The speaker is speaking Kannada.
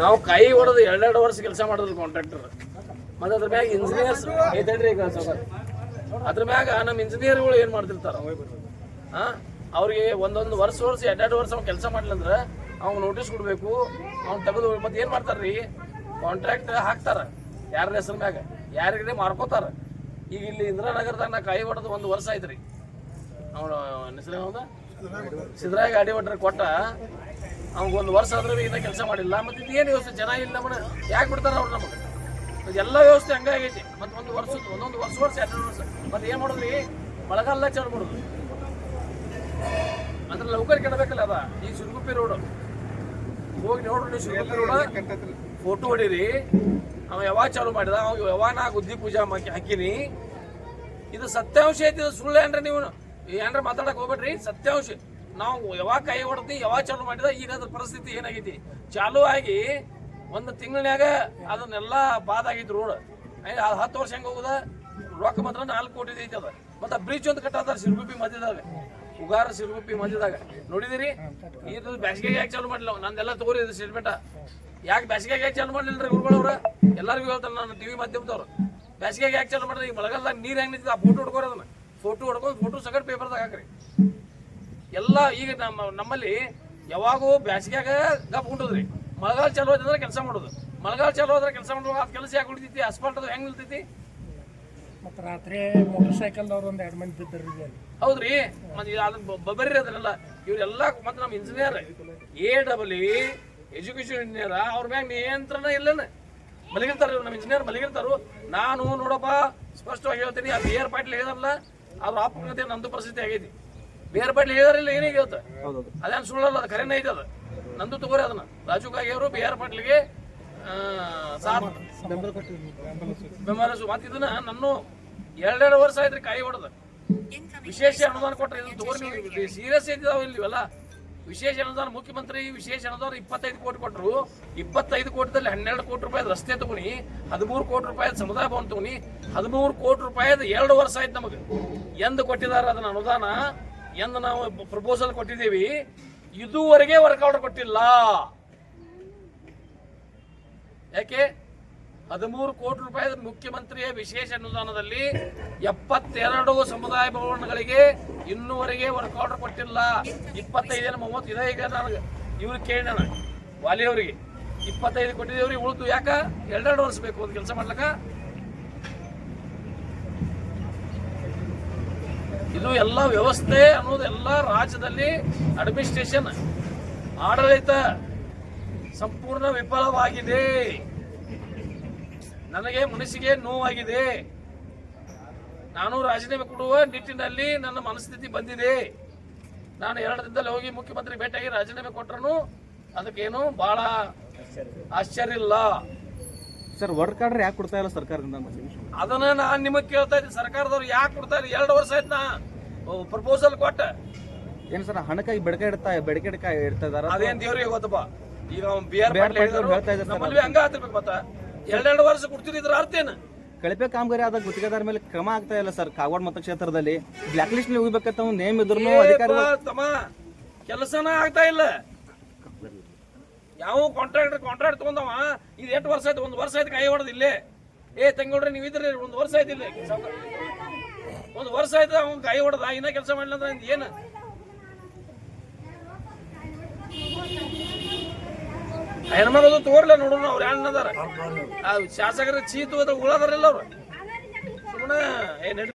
ನಾವು ಕೈ ಹೊಡೆದು ಎರಡೆರಡು ವರ್ಷ ಕೆಲಸ ಮಾಡಿದ್ರು ಕಾಂಟ್ರಾಕ್ಟರ್ ಮತ್ತೆ ಅದ್ರ ಮ್ಯಾಗ ಇಂಜಿನಿಯರ್ಸ್ ಐತೇನ್ರಿ ಈಗ? ಅದ್ರ ಮ್ಯಾಗ ನಮ್ಮ ಇಂಜಿನಿಯರ್ಗಳು ಏನು ಮಾಡ್ತಿರ್ತಾರ? ಅವ್ರಿಗೆ ಒಂದೊಂದು ವರ್ಷ ವರ್ಷ, ಎರಡೆರಡು ವರ್ಷ ಅವ್ನು ಕೆಲಸ ಮಾಡ್ಲಂದ್ರ ಅವ್ನು ನೋಟಿಸ್ ಕೊಡ್ಬೇಕು, ಅವ್ನು ತೆಗೆದು ಮತ್ತೆ ಏನು ಮಾಡ್ತಾರ್ರಿ? ಕಾಂಟ್ರಾಕ್ಟ್ ಹಾಕ್ತಾರ. ಯಾರ ಹೆಸರು ಮ್ಯಾಗ? ಯಾರಿಗೆ ಮಾರ್ಕೋತಾರ? ಈಗ ಇಲ್ಲಿ ಇಂದಿರಾನಗರದಾಗ ನಾ ಕೈ ಹೊಡೆದು ಒಂದು ವರ್ಷ ಆಯ್ತ್ರಿ. ಅವನು ಹೆಸರು ಸಿದ್ದರಾಯ ಗಾಡಿ ಹೊಡ್ರಿ ಕೊಟ್ಟ. ಒಂದು ವರ್ಷ ಆದ್ರೆ ಇನ್ನೂ ಕೆಲಸ ಮಾಡಿಲ್ಲ. ಮತ್ತೆ ಇದೇನು ವ್ಯವಸ್ಥೆ? ಜನ ಇಲ್ಲ ನಮ್ಮನ್ನ ಯಾಕೆ ಬಿಡ್ತಾರೆ ಅವ್ರು ನಮಗೆ? ಎಲ್ಲ ವ್ಯವಸ್ಥೆ ಹಂಗಾಗೈತಿ ಮತ್ತೆ ಒಂದು ವರ್ಷ ಒಂದೊಂದು ವರ್ಷ ವರ್ಷ, ಎರಡು ವರ್ಷ. ಮತ್ತೆ ಏನು ಮಾಡಿದ್ರಿ? ಮಳೆಗಾಲ ಚಾಲು ಅಂದ್ರೆ ಲೌಕರ್ ಕೆಡಬೇಕಲ್ಲ ಅದ. ಈ ಸುರುಗುಪ್ಪಿ ರೋಡ್ ಹೋಗಿ ನೋಡ್ರಿ ನೀವು ಸಿರುಗುಪ್ಪಿ ರೋಡ್ ಫೋಟೋ ಹೊಡೀರಿ. ಅವ ಯಾವಾಗ ಚಾಲು ಮಾಡಿದ? ಅವ ಯಾವಾಗ ನಾ ಗುದ್ದಿ ಪೂಜಾ ಹಾಕಿನಿ? ಇದು ಸತ್ಯಾಂಶ ಐತಿ, ಇದು ಸುಳ್ಳು ಏನ್ರ ನೀವು? ಏನ್ರ ಮಾತಾಡಕ್ ಹೋಗ್ಬೇಡ್ರಿ. ಸತ್ಯಾಂಶ. ನಾವು ಯಾವಾಗ ಕೈ ಹೊಡೆದು ಯಾವಾಗ ಚಾಲು ಮಾಡಿದ ಈಗ ಅದ್ರ ಪರಿಸ್ಥಿತಿ ಏನಾಗೈತಿ ಚಾಲು ಆಗಿ ಒಂದು ತಿಂಗಳನ್ಯಾಗ ಅದನ್ನೆಲ್ಲ ಬಾದ್ ರೋಡ್ ಹತ್ತು ವರ್ಷ ಹೆಂಗ ಹೋಗುದ? ರೊಕ್ಕ ಮಾತ್ರ ನಾಲ್ಕು ಕೋಟಿ ಐತಿ ಅದ. ಮತ್ತೆ ಬ್ರಿಡ್ಜ್ ಒಂದು ಕಟ್ಟಾತಾರ ಸಿರುಗುಪ್ಪಿ ಮಧ್ಯದಾಗ. ಉಗಾರ ಸಿರುಗುಪ್ಪಿ ಮಧ್ಯದಾಗ. ನೋಡಿದಿರಿ? ಇದು ಬ್ಯಾಸಿಗೆಗೆ ಯಾಕೆ ಚಾಲು ಮಾಡಿಲ್ಲ ನಂದೆಲ್ಲ ತಗೋರಿ ಇದು ಯಾಕೆ ಬ್ಯಾಸಿಗೆಗೆ ಯಾಕೆ ಚಾಲು ಮಾಡಲಿಲ್ಲ ಗುರುಗಳವ್ರ? ಎಲ್ಲರಿಗೂ ಹೇಳ್ತಾರೆ ನಾನು ಟಿವಿ ಮಾಧ್ಯಮದವ್ರು. ಬ್ಯಾಸಿಗೆಗೆ ಯಾಕೆ ಚಾಲು ಮಾಡಿದ್ರೆ ಈಗ ಮಳೆಗಾಲದಾಗ ನೀರು ಹೆಂಗ್ ನಿಂತಿದೆ? ಆ ಫೋಟೋ ಹೊಡ್ಕೋರಿ ಅದನ್ನ. ಫೋಟೋ ಹೊಡ್ಕೊಂಡು ಫೋಟೋ ಸಗಟ್ ಪೇಪರ್ದಾಗ ಹಾಕ್ರಿ. ಎಲ್ಲ ಈಗ ನಮ್ಮ ನಮ್ಮಲ್ಲಿ ಯಾವಾಗೂ ಬ್ಯಾಸಿಗ್ಯಾಗ ಗಪ್ ಉಂಟದ್ರಿ ಮಳೆಗಾಲ ಚಾಲು ಆಯ್ತಂದ್ರೆ ಕೆಲಸ ಮಾಡೋದು. ಮಳೆಗಾಲ ಚಾಲು ಆದ್ರೆ ಕೆಲಸ ಮಾಡೋದು ಅದು ಕೆಲಸ ಯಾಕೆ ಉಳಿತೈತಿ? ಅಸ್ಫಾಲ್ಟ್ ಅದು ಹೆಂಗ್ ನಿಲ್ತೈತಿ? ಮತ್ತು ರಾತ್ರಿ ಮೋಟರ್ ಸೈಕಲ್ ಒಂದು ಎರಡು ಮಂದಿ ಬಿದ್ದರು ಹೌದ್ರಿ? ಮತ್ತೆ ಅದನ್ನ ಬ- ಬರ್ರಿ ಅದನ್ನೆಲ್ಲ ಇವರೆಲ್ಲ ಮತ್ತೆ ನಮ್ಮ engineer a double education engineer ಅವ್ರ ಮ್ಯಾಗ ನಿಯಂತ್ರಣ ಇಲ್ಲನ? ಮಲಗಿರ್ತಾರ ನಮ್ಮ ಇಂಜಿನಿಯರ್ ಮಲಗಿರ್ತಾರು. ನಾನು ನೋಡಪ್ಪ ಸ್ಪಷ್ಟವಾಗಿ ಹೇಳ್ತೀನಿ ಆ ಏರ್ ಪಾಟ್ಲಿ ಪಾಟೀಲ್ ಅದ್ರ ಅವ್ರ ಅಪಘಾತ ನಂದು ಪರಿಸ್ಥಿತಿ ಆಗೈತಿ. ಬಿ ಬಡ್ಲಿ ಹೇಳಿದ್ರಲ್ಲ ಏನೇ ಹೇಳ್ತ ಅದೇನು ಸುಳ್ಳಲ್ಲ ಅದು ಕರೆನೇ ಐತೆ ಅದು. ನಂದು ತಗೋರಿ ಅದನ್ನ. ರಾಜು ಕಾಗಿ ಅವರು ಬಿ ಆರ್ ಪಾಟೀಲ್ಗೆ ಆ, ಸಾಥ್ ಬೆಂಬಲ ಸು- ಮತ್ತೆ ಇದನ್ನ ನಾನು ಎರಡೆರಡು ವರ್ಷ ಆಯ್ತ್ರಿ ಕಾಯಿ ಹೊಡೆದ. ವಿಶೇಷ ಅನುದಾನ ಕೊಟ್ಟರೆ ಇದನ್ನ ತಗೋರಿ ಸೀರಿಯಸ್ ಇದ್ದಾವ ಇಲ್ಲಿ ಇವೆಲ್ಲ ವಿಶೇಷ ಅನುದಾನ ಮುಖ್ಯಮಂತ್ರಿ ವಿಶೇಷ ಅನುದಾನ ಇಪ್ಪತ್ತೈದು ಕೋಟಿ ಕೊಟ್ಟರು ಇಪ್ಪತ್ತೈದು ಕೋಟಿದಲ್ಲಿ ಹನ್ನೆರಡು ಕೋಟಿ ರೂಪಾಯಿ ರಸ್ತೆ ತಗೋಣಿ ಹದಿಮೂರು ಕೋಟಿ ರೂಪಾಯಿ ಸಮುದಾಯ ಭವನ ತಗೊನಿ ಹದಿಮೂರು ಕೋಟಿ ರೂಪಾಯಿ ಎರಡು ವರ್ಷ ಆಯ್ತು ನಮಗೆ. ಎಂದು ಕೊಟ್ಟಿದ್ದಾರೆ ಅದನ್ನ ಅನುದಾನ? ಎಂದು ನಾವು ಪ್ರಪೋಸಲ್ ಕೊಟ್ಟಿದ್ದೀವಿ, ಇದುವರೆಗೆ ವರ್ಕೌಟ್ ಕೊಟ್ಟಿಲ್ಲ. ಯಾಕೆ? ಹದಿಮೂರು ಕೋಟಿ ರೂಪಾಯಿ ಮುಖ್ಯಮಂತ್ರಿಯ ವಿಶೇಷ ಅನುದಾನದಲ್ಲಿ ಎಪ್ಪತ್ತೆರಡು ಸಮುದಾಯ ಭವನಗಳಿಗೆ ಇನ್ನೂವರೆಗೆ ವರ್ಕ್ ಆರ್ಡರ್ ಕೊಟ್ಟಿಲ್ಲ. ಇಪ್ಪತ್ತೈದು ಮೂವತ್ತು ಇದೆ ಈಗ ನನಗೆ ಇವ್ರಿಗೆ ಕೇಳಿ ವಾಲಿಯವರಿಗೆ. ಇಪ್ಪತ್ತೈದು ಕೊಟ್ಟಿದ್ದೇವ್ರಿಗೆ ಉಳಿದು ಯಾಕೆ? ಎರಡೆರಡು ವರ್ಷ ಬೇಕು ಒಂದು ಕೆಲಸ ಮಾಡ್ಲಕ್ಕ. ಇದು ಎಲ್ಲ ವ್ಯವಸ್ಥೆ ಅನ್ನೋದು ಎಲ್ಲ ರಾಜ್ಯದಲ್ಲಿ ಅಡ್ಮಿನಿಸ್ಟ್ರೇಷನ್ ಆಡಳಿತ ಸಂಪೂರ್ಣ ವಿಫಲವಾಗಿದೆ. ನನಗೆ ಮನಸ್ಸಿಗೆ ನೋವಾಗಿದೆ. ನಾನು ರಾಜೀನಾಮೆ ಕೊಡುವ ನಿಟ್ಟಿನಲ್ಲಿ ನನ್ನ ಮನಸ್ಥಿತಿ ಬಂದಿದೆ. ನಾನು ಎರಡು ದಿನದಲ್ಲಿ ಹೋಗಿ ಮುಖ್ಯಮಂತ್ರಿ ಭೇಟಿಯಾಗಿ ರಾಜೀನಾಮೆ ಕೊಟ್ಟರು ಅದಕ್ಕೇನು ಬಹಳ ಆಶ್ಚರ್ಯ ಇಲ್ಲ. ಸರ್ ವರ್ಕ್ ಆರ್ಡರ್ ಯಾಕೆ ಕೊಡ್ತಾ ಇಲ್ಲ ಸರ್ಕಾರದಿಂದ? ಅದನ್ನ ನಾನು ನಿಮಗೆ ಕೇಳ್ತಾ ಇದ್ದೀನಿ. ಸರ್ಕಾರದವ್ರು ಯಾಕೆ ಕೊಡ್ತಾರೆ ಎರಡು ವರ್ಷ ಆಯ್ತು ನಾ ಪ್ರಪೋಸಲ್ ಕೊಟ್ಟ. ಏನು ಸರ್ ಹಣಕ್ಕಾಗಿ ಬೆಡಕ ಇಡ್ತಾ ಬೆಡಕೆ ಇಡ್ತಾ ಇಡ್ತಾ ಇದಾರ ಅದೇನ್ ದೇವ್ರಿಗೆ ಗೊತ್ತಪ್ಪ? ಈಗ ಅವ್ನು ಬಿ ಆರ್ ಪಾಟೀಲ್ ಹೇಳ್ತಾ ಇದ್ದಾರೆ ನಮ್ಮಲ್ಲಿ ಹಂಗ ಆಗ್ತಿರ್ಬೇಕು ಮತ್ತ. ಎರಡೆರಡು ವರ್ಷ ಕೊಡ್ತಿದ್ರ ಅರ್ಥ ಏನು? ಕಳಪೆ ಕಾಮಗಾರಿ ಆದ ಗುತ್ತಿಗೆದಾರ ಮೇಲೆ ಕ್ರಮ ಆಗ್ತಾ ಇಲ್ಲ ಸರ್ ಕಾಗವಾಡ ಮತಕ್ಷೇತ್ರದಲ್ಲಿ. ಬ್ಲಾಕ್ ಲಿಸ್ಟ್ನಲ್ಲಿ ಹೋಗ್ಬೇಕಂತ ಒಂದು ನೇಮ್ ಇದ್ರು ಅಧಿಕಾರಿ ತಮ್ಮ. ಕೆಲಸನ ಆಗ್ತಾ ಇಲ್ಲ. ಯಾವ ಕಾಂಟ್ರಾಕ್ಟರ್ ಕಾಂಟ್ರಾಕ್ಟ್ ತಗೊಂಡವ? ಇದು ಎಂಟು ವರ್ಷ ಆಯ್ತು ಒಂದು ವರ್ಷ ಆಯ್ತು ಕೈ ಹೊಡೆದು ಇಲ್ಲೇ. ಏ ತಂಗೋಡ್ರಿ ನೀವು ಇದ್ರಿ ಒಂದು ವರ್ಷ ಆಯ್ತಿಲ್ಲ ಒಂದು ವರ್ಷ ಆಯ್ತು ಅವ್ನು ಕೈ ಹೊಡೆದ ಇನ್ನ ಕೆಲಸ ಮಾಡಿಲ್ಲ ಅಂದ್ರೆ ಏನು? ಹೆಣ್ಮಗದು ತೋರ್ಲ ನೋಡೋಣ ಅವ್ರ ಯಾರು ಅದಾರ ಶಾಸಕರ ಚೀತು ಅದ ಉಳದಾರಲ್ಲ ಅವ್ರು. ಸುಮ್ಮನೆ ಏನ್